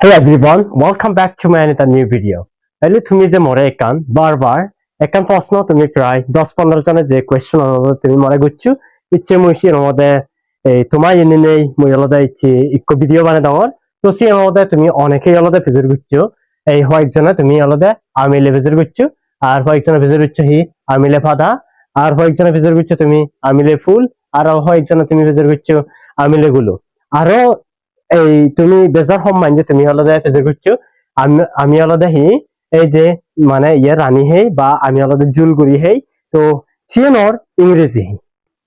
Hey everyone, welcome back to my another new video. তাইলে তুমি যে মরে একান বারবার একান প্রশ্ন তুমি প্রায় দশ পনেরো জনের যে কোয়েশ্চন তুমি মরে গুচ্ছু ইচ্ছে মুইছি মধ্যে এই তোমার এনে নেই মুই আলাদা ইচ্ছে ইকো ভিডিও বানাই দাওয়ার। তো সে মধ্যে তুমি অনেকেই আলাদা ফিজুর গুচ্ছু এই কয়েকজনে তুমি আলাদা আমিলে ফিজুর গুচ্ছু আর কয়েকজনে ফিজুর গুচ্ছ হি আমিলে ফাদা। আর কয়েকজনে ফিজুর গুচ্ছ তুমি আমিলে ফুল আর কয়েকজনে তুমি ফিজুর গুচ্ছ আমিলে গুলো। আরও এই তুমি বেজার সম্মান যে তুমি আলাদা ফিজুর গুচ্ছ আমি আমি আলাদা হি এই যে মানে ইয়ে রানী হেই বা আমি আলাদা জুল করি হেই, তো চিয়নর ইংরেজি হি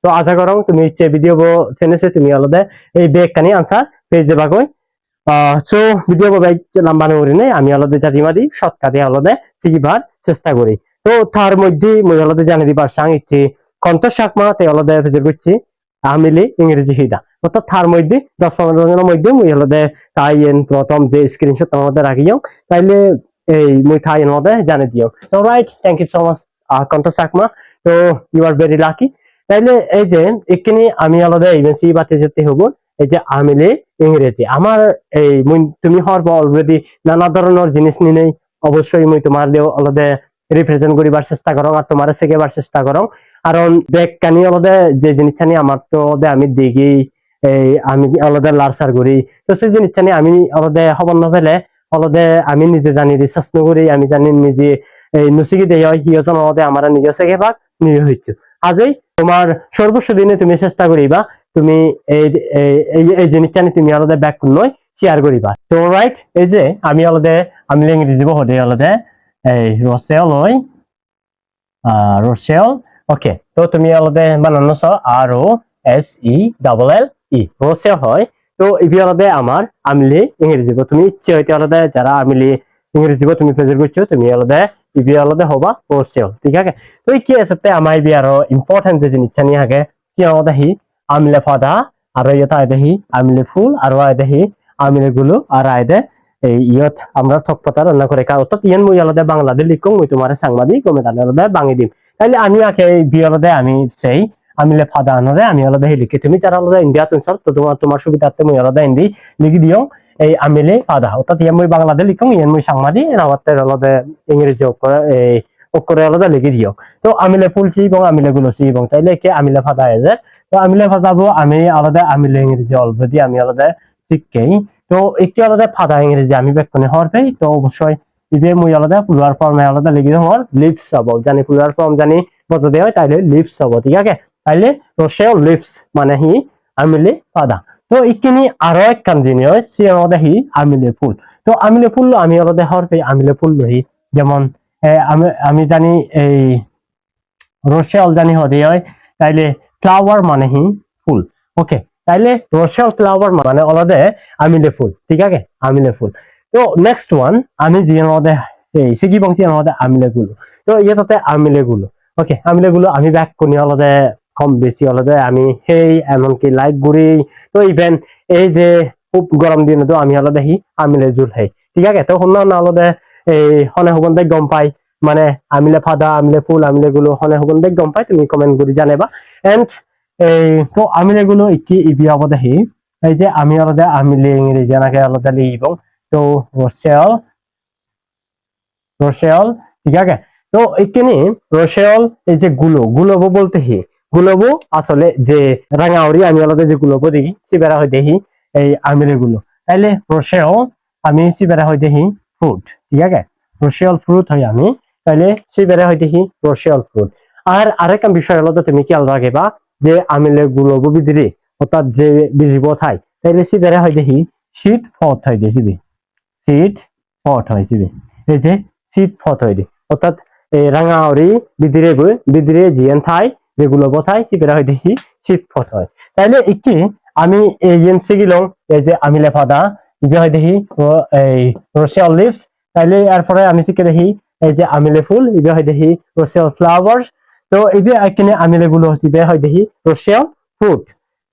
তো আশা করং তুমি ইচ্ছে ভিডিও বো সেনেছে তুমি আলাদা এই বেগ কানি আনসার পেয়ে যাবা কই সো ভিডিও বো বেগ লম্বা নাই আমি আলাদা জাতিমা দি শর্টকাটে আলাদা শিখিবার চেষ্টা করি। তো তার মধ্যে মই আলাদা জানি দিবার সাং ইচ্ছে কন্ত শাকমা তে আলাদা ফেজর করছি, আমিলি ইংরেজি হিদা অর্থাৎ তার মধ্যে দশ পনেরো জনের মধ্যে মই আলাদা তাই এন প্রথম যে স্ক্রিনশট আমাদের রাখিও, তাইলে এই মুই থাই এর মধ্যে জানে দিও। তো right thank you so much কন্ত শাকমা তো ইউ আর ভেরি লাকি তাইলে এই যে এখানে আমি আলাদা এজেন্সি বাতে যেতে হব, এই যে আমিলে ইংরেজি। আমার এই মুই, তুমি হওয়ার পর অলরেডি নানা ধরনের জিনিস নিয়ে অবশ্যই মুই তোমার আলাদা রিপ্রেজেন্ট করিবার চেষ্টা করো আর তোমার শেখাবার চেষ্টা করো। কারণ ব্যাগ কানি আলাদা যে জিনিসটা নিয়ে আমার তো আমি দেখি। এই আমি আলাদা লারসার করি তো সেই জিনিসটা নিয়ে আমি আলাদা খবর নফেলে আলাদা আমি নিজে জানি রিসার্চ নকরি আমি জানি নিজে এই নুসিকি দেয় হয় আলাদা আমার নিজে শেখে ভাগ নিয়ে হচ্ছে আজই তোমার সর্বস্ব দিনে তুমি চেষ্টা করিবা তুমি এই, এই- জিনিসটা নিয়ে তুমি আলাদা ব্যাক নয় শেয়ার করিবা তো রাইট এই যে আমি আলাদা আমি ইংরেজি হদে আলাদা এই রসেল হয় রসেল ওকে তো তুমি আলাদা বানানো ছ R O S E double L E roselle হয়। তো ইভি আলাদা আমার আমলি ইংরেজি তুমি ইচ্ছে হইতে আলাদা, যারা আমলি ইংরেজি তুমি প্রেজেন্ট করছ, তুমি আলাদা ইভি আলাদা হবা রসেল ঠিক আছে? তো কি আছে তে, আমার ইবি আরও ইম্পর্টেন্ট যে জিনিসটা নিয়ে আগে, কি আলাদা হি আমলে ফাদা, আর ইয়ত আয়দে হি ফুল আর আয়দে হি আমলে গুলো, আর আয়দে ইয়ত আমরা থকপতা রান্না করে। খাই অর্থাৎ ইয়ান মুই আলাদা বাংলাদেশ লিখো মুই তোমার সাংবাদিক কমে তাহলে আলাদা বাঙি দিম। তাইলে আমি আগে বি আলাদা, আমি সেই আমিলে ফাদা আনরে, আমি আলাদা লিখি তুমি যারা আলাদা ইন্ডিয়া তুনসর তো তোমার তোমার সুবিধার্থে মুই আলাদা হিন্দি লিখি দিও, এই আমিলে ফাদা। অর্থাৎ ইয়ান মই বাংলাদেশ লিখো ইয়ান মুই সাংবাদিক আমাদের আলাদা ইংরেজি অক্ষর এই অক্ষরে আলাদা লিখি দিও। তো আমিলে ফুলছি এবং আমিলে গুলোছি এবং তাইলে কে আমিলে ফাদা এজে। তো আমিলে ফাদাবো, আমি আলাদা আমিলে ইংরেজি অলরেডি আমি আলাদা শিখকেই তো একটি আলাদা ফাদা ইংরেজি আমি বেক্ষণে হওয়ার পাই, তো অবশ্যই ইবে মই আলাদা প্লুরাল ফর্মে আলাদা লিখি হওয়ার লিপস হব। জানি প্লুরাল ফর্ম জানি বজা দেওয়া হয়, তাইলে লিপস হব, ঠিক আছে? তাইলে রোশেও লিপস মানে হি আমিলে ফাদা তো ইখিনি আরও এক কাম জিনি হয়, সে আলাদা হি আমিলে ফুল তো আমিলে ফুল আমি আলাদা হওয়ার পাই আমিলে ফুল হি যেমন আমি আমি জানি এই রোশেল জানি হতে হয়, তাইলে ফ্লাওয়ার মানে হি ফুল ওকে তাইলে রোশেল ফ্লাওয়ার মানে আলাদা আমিলে ফুল ঠিক আছে? আমিলে ফুল তো নেক্সট ওয়ান আমি যে আমাদের এই সিগি বংশী আমাদের আমিলে গুলো তো ইয়ে তাতে আমিলে গুলো ওকে আমিলে গুলো আমি ব্যাক করি আলাদা কম বেশি আলাদা আমি সেই এমনকি লাইক ঘুরি তো ইভেন এই যে খুব গরম দিনে তো আমি আলাদা হি আমিলে জুল হেই ঠিক আছে? তো শুন আলাদা এই হনে হবন্তে গম পাই। মানে আমিলে ফাদা, আমিলে ফুল, আমিলে গুলো হনে হবন্তে গম পাই, তুমি কমেন্ট করে জানাবা। এন্ড এই, তো আমিলে গুলো ইটি ইবি আলাদা হি এই যে আমি আলাদা আমিলে ইংরেজি এনাকে আলাদা লিখব। তো রোশেল রোশেল ঠিক আছে? তো এখানে রোশেল এই যে গুলো গুলবো বলতে হি গুলবো। আসলে যে রাঙাউরি আমি আলাদা যে গুলবো দেখি, সিবেরা হয়ে দেখি এই আমিরে গুলো। তাইলে রোশেল আমি সিবেরা হয়ে দেখি ফ্রুট, ঠিক আছে? রোশেল ফ্রুট হয় আমি, তাইলে সিবেরা হয়ে দেখি রোশেল ফ্রুট। আর আরেকটা বিষয় তো তুমি খেয়াল রাখবা যে আমিলে গুলবো বিদিরে, অর্থাৎ যে বিজিব থাই তাইলে সিবেরা হয় দেখি শীত ফত হয় দেখি শীত ফট হয় সিবে। এই যে শীত ফট হয় দে। অর্থাৎ এই রাঙাউরি বিদিরে বিদিরে জিয়ান থাই যেগুলো বথাই সিবেরা হয় দেখি শীত ফট হয়। তাইলে একটি আমি এই জেন সিগিলং এই যে আমি লেফাদা ইবে হয় দেখি এই রোশিয়াল লিভস তাইলে এরপরে আমি শিখে দেখি, এই যে আমিলে ফুল ইবে হয় দেখি রোশিয়াল ফ্লাওয়ার্স তো এই যে এখানে আমিলে গুলো হচ্ছে হয় দেখি রোশিয়াল ফ্রুট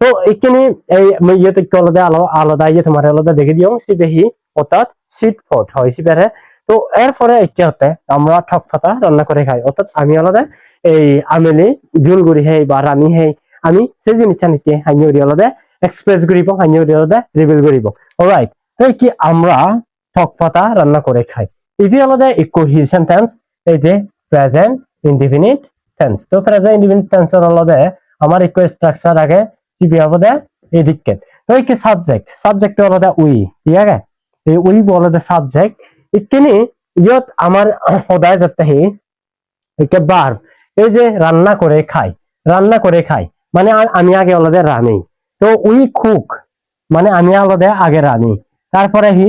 তো এখানে এই ইয়েতে একটু আলাদা আলো- আলাদা ইয়ে তোমার আলাদা দেখে দিও সিবেহি অর্থাৎ শীত ফট হয় সিবেরে তো এরপরে এটা হতে, আমরা ঠক ফাতা রান্না করে খাই, অর্থাৎ আমি আলাদা এই আমেলি জুল গুড়ি হেই বা রানি হেই, আমি সেই জিনিসটা নিতে হাইনি আলাদা এক্সপ্রেস করিব হাইনি আলাদা রিভিল করিব অলরাইট তো কি আমরা টক পাতা রান্না করে খাই। ইভি হলদে ইকুইশন টেন্স এই যে প্রেজেন্ট ইনডিফিনিট টেন্স তো প্রেজেন্ট ইনডিফিনিট টেন্সর হলদে আমার ইকো স্ট্রাকচার আগে চিবি হবদে এই দিকে তো এই সাবজেক্ট সাবজেক্ট হলদে উই, ঠিক আছে? এই উই বলদে সাবজেক্ট ইকিনি ইয়ত আমার সদায় যাতে হি একে বার এই যে রান্না করে খাই, রান্না করে খাই মানে আমি আগে অলদে রানি তো উই কুক মানে আমি অলদে আগে রানি তারপরে হি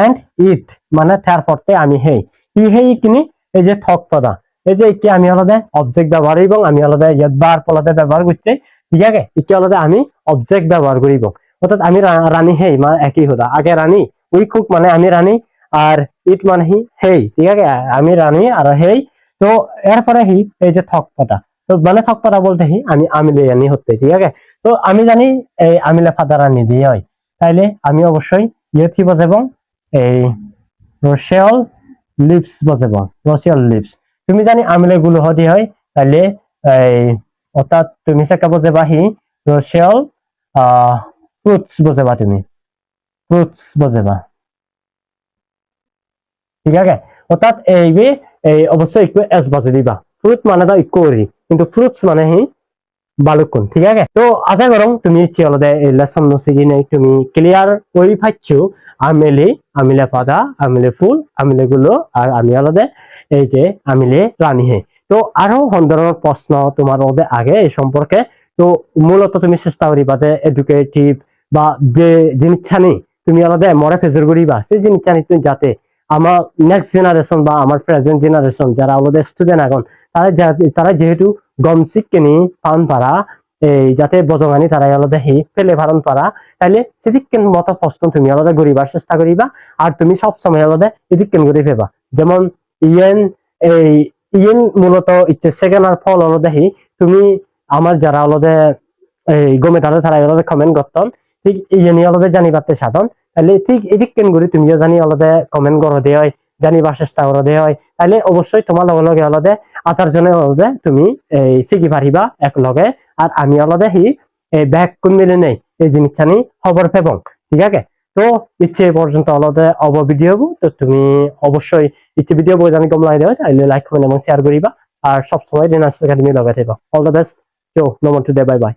এন্ড ইট মানে তারপরতে আমি হেই। হি হেই কিনি, এই যে থক পদা। এই যে এটি আমি অলদে অবজেক্ট ব্যবহার এবং আমি অলদে ইয়াত বার পলদে ব্যবহার করছি। ঠিক আছে? এটি অলদে আমি অবজেক্ট ব্যবহার করিব। অর্থাৎ আমি রানী হেই মানে একই হদা আগে রানী উই কুক মানে আমি রানী আর ইট মানে হি হেই। ঠিক আছে? আমি রানী আর হেই তো এরপরে হি, এই যে থক পাতা তো মানে থক পাতা বলতে হি, আমি আমিলে আনি হতে ঠিক আছে? তো আমি জানি এই আমিলে ফাদা রানী দিয়ে হয়। তাইলে আমি অবশ্যই ইয়ে কি বজাবো, এই রোশিয়াল লিপস বজাবো রোশিয়াল লিপস। তুমি জানি আমিলে গুলো হদি হয়, তাইলে এই অর্থাৎ তুমি সেকা বজাবা হি রোশিয়াল ফ্রুটস বজাবা তুমি। ফ্রুটস বজাবা। ঠিক আছে? অর্থাৎ এই বি এই অবশ্যই একটু এস বাজে দিবা ফ্রুট মানে তো করি কিন্তু ফ্রুটস মানে হি বালুকুন ঠিক আছে? তো আশা করম তুমি চিয়লদে এই লেসন নসিগি নেই, তুমি ক্লিয়ার করি পাচ্ছো আমিলে আমিলে পাদা আমিলে ফুল, আমিলে গুলো আর আমি আলাদা এই যে আমিলে রানী হে তো আরও ধরনের প্রশ্ন তোমার ওদের আগে এই সম্পর্কে তো মূলত তুমি চেষ্টা করিবা যে এডুকেটিভ বা যে জিনিসটা নেই তুমি আলাদা মরে ফেজর করিবা সেই জিনিসটা নেই তুমি যাতে আমার নেক্সট জেনারেশন বা আমার প্রেজেন্ট জেনারেশন যারা আমাদের স্টুডেন্ট এখন, তারা তারা যেহেতু গম শিক্ষিনি পান পারা, এই যাতে বজঙানি তারা আলাদা হি ফেলে ভারণ পারা, তাইলে সেদিকেন মতো প্রশ্ন তুমি আলাদা করিবার চেষ্টা করিবা, আর তুমি সব সময় আলাদা এদিকেন করে ফেবা যেমন ইয়েন, এই ইয়েন মূলত ইচ্ছে সেকেন্ড আর ফল আলাদা হি তুমি আমার যারা আলাদা, এই গমে তারা তারা আলাদা কমেন্ট করতাম, ঠিক ইয়েনি আলাদা জানিবাতে সাধন তাহলে ঠিক এদিকেন করে তুমিও জানি আলাদা কমেন্ট করো দে হয় জানিবার চেষ্টা করো দে হয় তাহলে অবশ্যই তোমার লগে লগে আলাদা আচার জন্য আলাদা তুমি এই শিখি পারিবা এক লগে, আর আমি আলাদা হি এই ব্যাগ কোন মিলে নেই, এই জিনিসটা নি খবর পেবং, ঠিক আছে? তো ইচ্ছে পর্যন্ত আলাদা অব ভিডিও তো তুমি অবশ্যই ইচ্ছে ভিডিও বই জানি কমলাই দেওয়া তাহলে লাইক কমেন্ট এবং শেয়ার করিবা, আর সবসময় রেনার্স একাডেমি লগাই থাকবা অল দ্য বেস্ট চো নমন টু দে বাই বাই।